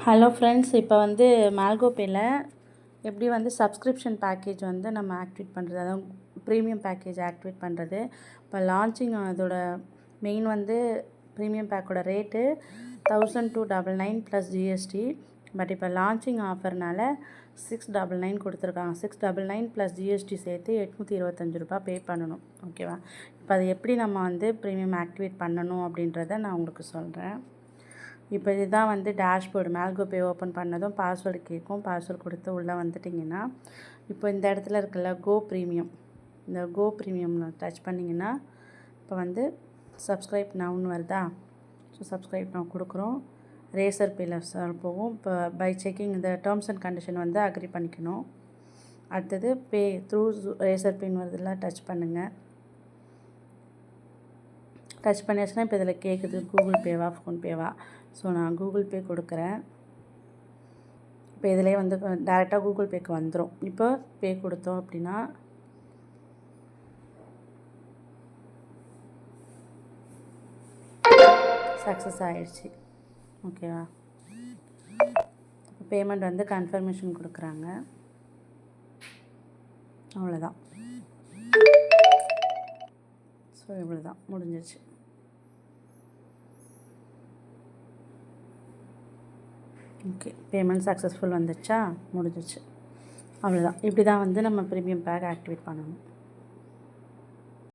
Hello friends இப்போ வந்து மேல்கோபேயில் எப்படி வந்து சப்ஸ்கிரிப்ஷன் பேக்கேஜ் வந்து நம்ம ஆக்டிவேட் பண்ணுறது அதாவது ப்ரீமியம் பேக்கேஜ் ஆக்டிவேட் பண்ணுறது இப்போ லான்ச்சிங் அதோட மெயின் வந்து ப்ரீமியம் பேக்கோட rate thousand two double nine plus GST but இப்போ லான்ச்சிங் ஆஃபர்னால சிக்ஸ் டபுள் நைன் கொடுத்துருக்காங்க. Six double nine plus GST சேர்த்து எட்நூற்றி இருபத்தஞ்சி ரூபா பே பண்ணணும். ஓகேவா இப்போ அது எப்படி நம்ம வந்து ப்ரீமியம் ஆக்டிவேட் பண்ணணும் அப்படின்றத நான் உங்களுக்கு சொல்கிறேன் இப்போ இதுதான் வந்து டேஷ்போர்டு மேல்கோ பே ஓப்பன் பண்ணதும் பாஸ்வேர்டு கேட்கும் பாஸ்வேர்டு கொடுத்து உள்ளே வந்துட்டிங்கன்னா இப்போ இந்த இடத்துல இருக்குல்ல கோ ப்ரீமியம் இந்த கோ ப்ரீமியமில் டச் பண்ணிங்கன்னா இப்போ வந்து சப்ஸ்கிரைப் நவுன்னு வருதா? ஸோ சப்ஸ்கிரைப் நான் கொடுக்குறோம். ரேசர் பேல போகும். இப்போ பை செக்கிங் இந்த டேர்ம்ஸ் அண்ட் கண்டிஷன் வந்து அக்ரி பண்ணிக்கணும். அடுத்தது பே த்ரூ ரேசர் பின் வருதுலாம் டச் பண்ணுங்கள் டச் பண்ணியாச்சுன்னா இப்போ இதில் கேட்குது கூகுள் பேவா ஃபோன்பேவா ஸோ நான் கூகுள் பே கொடுக்குறேன். இப்போ இதிலே வந்து டேரெக்டாக கூகுள் பேக்கு வந்துடும் இப்போ பே கொடுத்தோம் அப்படின்னா சக்ஸஸ் ஆகிடுச்சு ஓகேவா பேமெண்ட் வந்து கன்ஃபர்மேஷன் கொடுக்குறாங்க. அவ்வளோதான் ஸோ இவ்வளோ தான் முடிஞ்சிருச்சு. ஓகே. பேமெண்ட் சக்ஸஸ்ஃபுல் வந்துச்சா? முடிஞ்சிச்சு. அவ்வளோதான் இப்படி தான் வந்து நம்ம ப்ரீமியம் பேக் ஆக்டிவேட் பண்ணணும்.